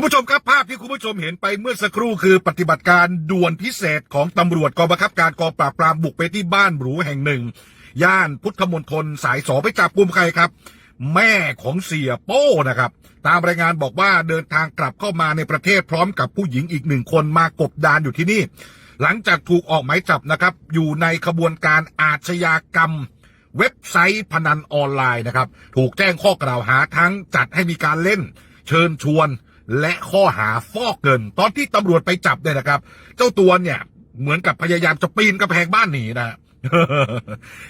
คุณผู้ชมครับภาพที่คุณผู้ชมเห็นไปเมื่อสักครู่คือปฏิบัติการด่วนพิเศษของตำรวจกองบังคับการกองปราบปรามบุกไปที่บ้านหรูแห่งหนึ่ง ย่านพุทธมณฑลสายสองไปจับกุมใครครับ แม่ของเสียโป้นะครับ ตามรายงานบอกว่าเดินทางกลับเข้ามาในประเทศพร้อมกับผู้หญิงอีกหนึ่งคนมากบดานอยู่ที่นี่ หลังจากถูกออกหมายจับนะครับ อยู่ในขบวนการอาชญากรรมเว็บไซต์พนันออนไลน์นะครับ ถูกแจ้งข้อกล่าวหาทั้งจัดให้มีการเล่น เชิญชวน และข้อหาฟอกเงิน ตอนที่ตำรวจไปจับเนี่ยนะครับ เจ้าตัวเนี่ย เหมือนกับพยายามจะปีนกระแพงบ้านหนีนะ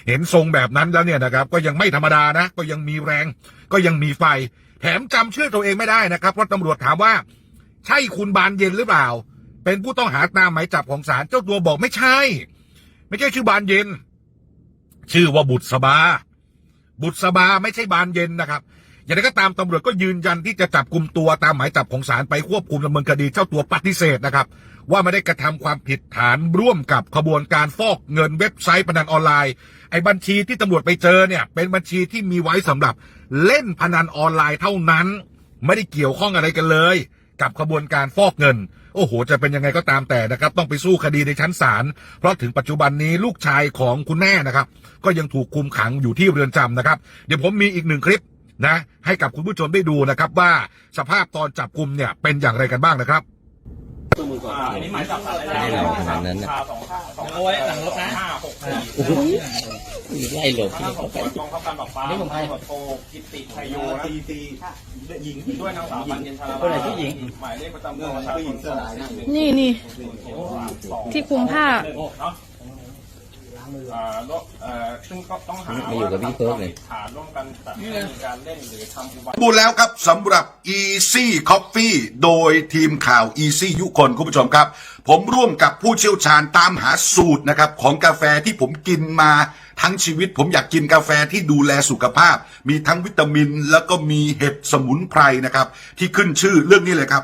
เห็นทรงแบบนั้นแล้วเนี่ยนะครับ ก็ยังไม่ธรรมดานะ ก็ยังมีแรง ก็ยังมีไฟ แถมจำชื่อตัวเองไม่ได้นะครับเพราะตำรวจถามว่า ใช่คุณบานเย็นหรือเปล่า เป็นผู้ต้องหาตามหมายจับของศาลเจ้าตัวบอกไม่ใช่ ไม่ใช่ชื่อบานเย็น ชื่อว่าบุตรสบาบุตรสบาไม่ใช่บานเย็นนะครับ อย่างไรก็ตามตำรวจก็ยืนยันที่จะจับกลุ่มตัวตามหมายจับของศาลไปควบคุมดำเนินคดีเจ้าตัวปฏิเสธนะครับ ว่าไม่ได้กระทำความผิดฐานร่วมกับขบวนการฟอกเงินเว็บไซต์พนันออนไลน์ไอ้บัญชีที่ตำรวจไปเจอเนี่ยเป็นบัญชีที่มีไว้สำหรับเล่นพนันออนไลน์เท่านั้น ไม่ได้เกี่ยวข้องอะไรกันเลย กับขบวนการฟอกเงินโอ้โห จะเป็นยังไงก็ตามแต่นะครับ ต้องไปสู้คดีในชั้นศาล เพราะถึงปัจจุบันนี้ลูกชายของคุณแม่นะครับ ก็ยังถูกคุมขังอยู่ที่เรือนจำนะครับ เดี๋ยวผมมีอีกหนึ่งคลิป นะให้กับคุณผู้ชมได้ดูนะครับว่าสภาพตอนจับกลุ่มเนี่ยเป็นอย่างไรกันบ้างนะครับอ่าอันนี้หมายจับสารไม่หรอกขนาดนั้นนะชาสองห้าสองเอาไว้หลังรถนะห้าหกสี่โอ้โหไล่หลบคณะสอบสวนกองทัพการปราบปรามนี่ของใครตำรวจโทกิตติชัยโยนะตีตีหญิงด้วยนางสาวปัญญนชาลาคนไหนผู้หญิงหมายเลขประจำตัวประชาชนสองสี่หนึ่งนี่นี่สองที่คลุมผ้า หนึ่งเนาะอ่าแล้วเอ่อซึ่งก็ต้องหามาอยู่กับพี่เพิร์กเลย ฐานร่วมกันจัดให้มีการเล่นหรือทำอุบัติพูดแล้วครับสำหรับ Easy Coffee โดยทีมข่าว Easy ยุคนคุณผู้ชมครับ ผมร่วมกับผู้เชี่ยวชาญตามหาสูตรนะครับของกาแฟที่ผมกินมาทั้งชีวิต ผมอยากกินกาแฟที่ดูแลสุขภาพ มีทั้งวิตามิน แล้วก็มีเห็ดสมุนไพรนะครับ ที่ขึ้นชื่อเรื่องนี้เลยครับ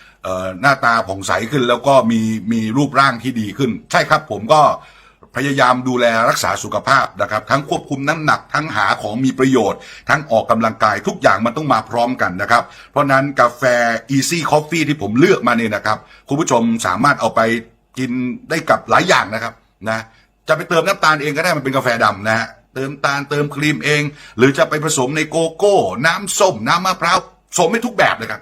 หน้าตาผ่องใสขึ้นแล้วก็มีมีรูปร่างที่ดีขึ้น ใช่ครับผมก็พยายามดูแลรักษาสุขภาพนะครับ ทั้งควบคุมน้ำหนักทั้งหาของมีประโยชน์ ทั้งออกกำลังกายทุกอย่างมันต้องมาพร้อมกันนะครับ เพราะนั้นกาแฟ Easy Coffee ที่ผมเลือกมาเนี่ยนะครับ คุณผู้ชมสามารถเอาไปกินได้กับหลายอย่างนะครับนะจะไปเติมน้ำตาลเองก็ได้มันเป็นกาแฟดำนะฮะเติมตาลเติมครีมเอง หรือจะไปผสมในโกโก้ น้ำส้มน้ำมะพร้าวผสมไม่ทุกแบบเลยครับ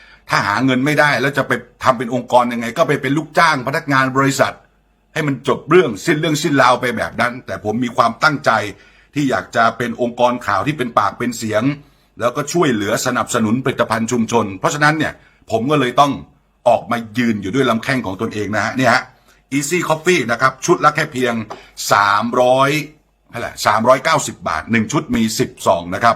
ถ้าหาเงินไม่ได้แล้วจะไปทำเป็นองค์กรยังไง ก็ไปเป็นลูกจ้างพนักงานบริษัท ให้มันจบเรื่องสิ้นเรื่องสิ้นราวไปแบบนั้น แต่ผมมีความตั้งใจที่อยากจะเป็นองค์กรข่าวที่เป็นปากเป็นเสียง แล้วก็ช่วยเหลือสนับสนุนผลิตภัณฑ์ชุมชน เพราะฉะนั้นเนี่ยผมก็เลยต้องออกมายืนอยู่ด้วยลำแข้งของตนเองนะฮะเนี่ยฮะ Easy Coffee นะครับ ชุดละแค่เพียง 300เท่าไหร่390 บาท 1 ชุดมี 10 ซองนะครับ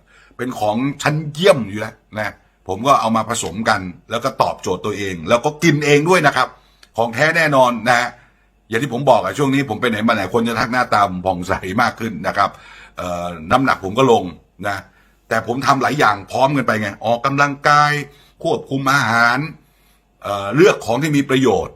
เป็นของชั้นเยี่ยมอยู่แล้วนะผมก็เอามาผสมกัน แล้วก็ตอบโจทย์ตัวเอง แล้วก็กินเองด้วยนะครับ ของแท้แน่นอนนะอย่างที่ผมบอกอะช่วงนี้ผมไปไหนมาไหนคนจะทักหน้าตาผมผ่องใสมากขึ้นนะครับน้ำหนักผมก็ลงนะแต่ผมทำหลายอย่างพร้อมกันไปไงออกกำลังกายควบคุมอาหารเเลือกของที่มีประโยชน์